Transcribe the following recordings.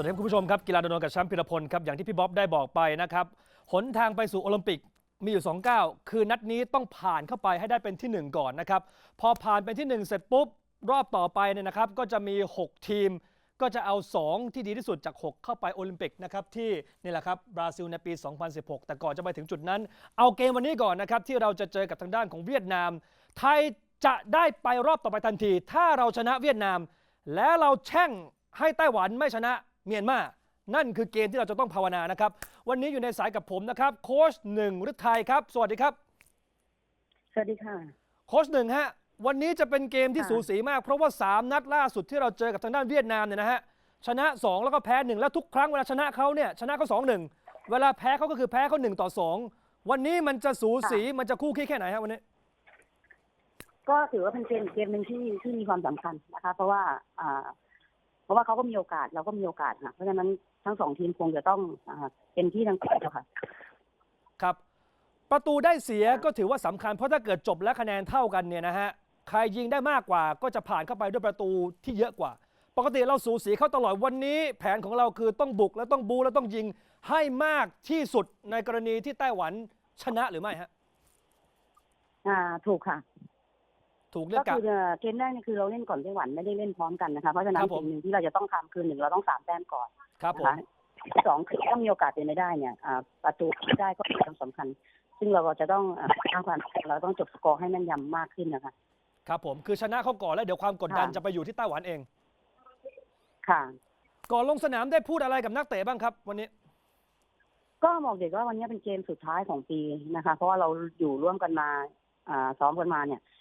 วัสดีคุณผู้ชมครับกีฬาดนกับแชมป์พิรพลครับอย่างที่พี่บ๊อบได้บอกไปนะครับหนทางไปสู่โอลิมปิกมีอยู่2ก้าคือนัดนี้ต้องผ่านเข้าไปให้ได้เป็นที่ 1 ก่อนนะครับพอผ่านเป็นที่ 1 เสร็จปุ๊บ รอบต่อไปเนี่ยนะครับก็จะมี 6 ทีม ก็จะเอา 2 ที่ดีที่สุดจาก 6 เข้าไปโอลิมปิกนะครับที่นี่แหละครับบราซิลในปี 2016 แต่ก่อนจะไปถึงจุดนั้น เอาเกมวันนี้ก่อนนะครับที่เราจะเจอกับทางด้านของเวียดนาม ไทยจะได้ไปรอบต่อไปทันที ถ้าเราชนะเวียดนาม แล้วเราแช่งให้ไต้หวันไม่ชนะ เมียนมานั่นคือเกมที่เราจะต้องภาวนานะครับ วันนี้อยู่ในสายกับผมนะครับ โค้ชหนึ่งฤทัยครับ สวัสดีครับ สวัสดีค่ะ โค้ชหนึ่งฮะ วันนี้จะเป็นเกมที่ค่ะ สูสีมาก เพราะว่า 3 นัดล่าสุดที่เราเจอกับทางด้านเวียดนามเนี่ยนะฮะชนะ 2 แล้วก็แพ้1แล้วทุกครั้งเวลาชนะเขาเนี่ยชนะเขา2 1เวลาแพ้เขาก็คือแพ้เขา1ต่อ 2 วันนี้มันจะสูสีมันจะคู่ขี้แค่ไหนฮะวันนี้ ก็ถือว่าเป็นเกมอีกเกมหนึ่งที่ที่มีความสำคัญนะคะ เพราะว่าอ่าเพ ราะว่าเขาก็มีโอกาสเราก็มีโอกาสค่ะเพราะฉะนั้นทั้งสองทีมคงจะต้องอ่าเป็นที่ทั้งคู่ค่ะ ครับ ประตูได้เสียก็ถือว่าสำคัญเพราะถ้าเกิดจบและคะแนนเท่ากันเนี่ยนะฮะใครยิงได้มากกว่าก็จะผ่านเข้าไปด้วยประตูที่เยอะกว่า ปกติเราสูสีเข้าตลอดวันนี้ แผนของเราคือต้องบุกและต้องบูและต้องยิงให้มากที่สุดในกรณีที่ไต้หวันชนะหรือไม่ฮะอ่าถูกค่ะ ถูกเลืก็อกกะคือเอ่อเกมแรกเนี่ยคือเราเล่นก่อนไต้หวันไม่ได้เล่นพร้อมกันนะคะเพราะฉะนั้ครันบผม สิ่งหนึ่งที่เราจะต้องทำคือหนึ่งเราต้องสามแต้มก่อนครับผนะม คะสองคือถ้ามีโอกาสเป็นไม่ได้เนี่ยอ่าประตูที่ได้ก็เป็นความสำคัญ ซึ่งเราก็จะต้องอ่าสร้างความเราต้องจบสกอร์ให้แม่นยำมากขึ้นนะคะ ครับผมคือชนะเขาก่อนแล้วเดี๋ยวความกดดันค่ะ จะไปอยู่ที่ไต้หวันเอง ค่ะ ก่อนลงสนามได้พูดอะไรกับนักเตะบ้างครับ วันนี้ ก็บอกเด็กว่าวันนี้เป็นเกมสุดท้ายของปีนะคะ เพราะว่าเราอยู่ร่วมกันมาอ่าซ้อมกันมาเนี่ยอ่า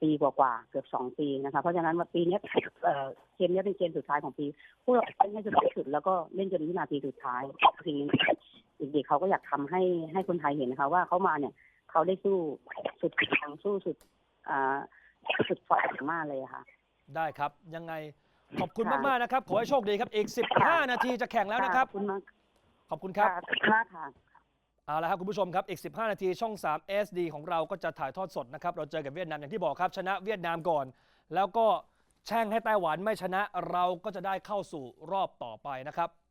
ปีกว่าๆเกือบสองปีนะคะเพราะฉะนั้นว่าปีเนี้ยเอ่อเกมเนี้ยเป็นเกมสุดท้ายของปีพวกเราเล่นให้จนที่สุดแล้วก็เล่นจนวินาทีสุดท้ายทีนี้เด็กๆเขาก็อยากทำให้ให้คนไทยเห็นนะคะว่าเขามาเนี่ยเขาได้สู้สุดทางสู้สุดอ่าสุดฝ่ายมากเลยอะค่ะ ได้ครับยังไงขอบคุณค่ะมาก ๆ นะครับ ขอให้โชคดีครับ อีก 15 นาทีจะแข่งแล้วนะครับ ขอบคุณมาก ขอบคุณครับขอบคุณมากค่ะ เอาละครับคุณผู้ชมครับอีก 15 นาทีช่อง 3 SD ของเราก็จะถ่ายทอดสดนะครับ เราเจอกับเวียดนามอย่างที่บอกครับ ชนะเวียดนามก่อน แล้วก็แช่งให้ไต้หวันไม่ชนะเราก็จะได้เข้าสู่รอบต่อไปนะครับ